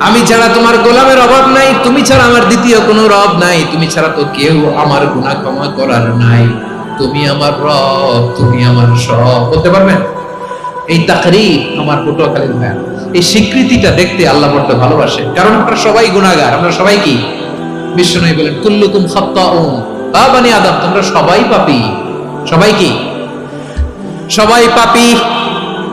আমি ছাড়া তোমার গোলামের অভাব নাই, তুমি ছাড়া আমার দ্বিতীয় কোনো রব নাই, তুমি ছাড়া তো কেউ আমার গুনাহ ক্ষমা করার নাই। তুমি আমার রব, তুমি আমার সব। বলতে পারবেন? এই তাকরির আমার পটুয়াখালীর ভাইয়া এই স্বীকৃতিটা দেখতে আল্লাহ বড্ড ভালোবাসে। কারণ আমরা সবাই গুনাহগার। আমরা সবাই কি? বিশ্বনবী বলেন, কুল্লুকুম খাত্তাউন বা বানি আদম, তোমরা সবাই পাপী। সবাই কি? সবাই পাপী।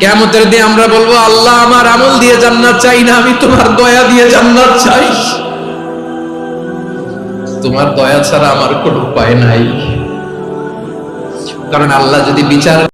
কেমতের দিয়ে আমরা বলব, আল্লাহ আমার আমল দিয়ে জান্নাত চাই না, আমি তোমার দয়া দিয়ে জান্নাত চাই। তোমার দয়া ছাড়া আমার কোনো উপায় নাই। কারণ আল্লাহ যদি বিচার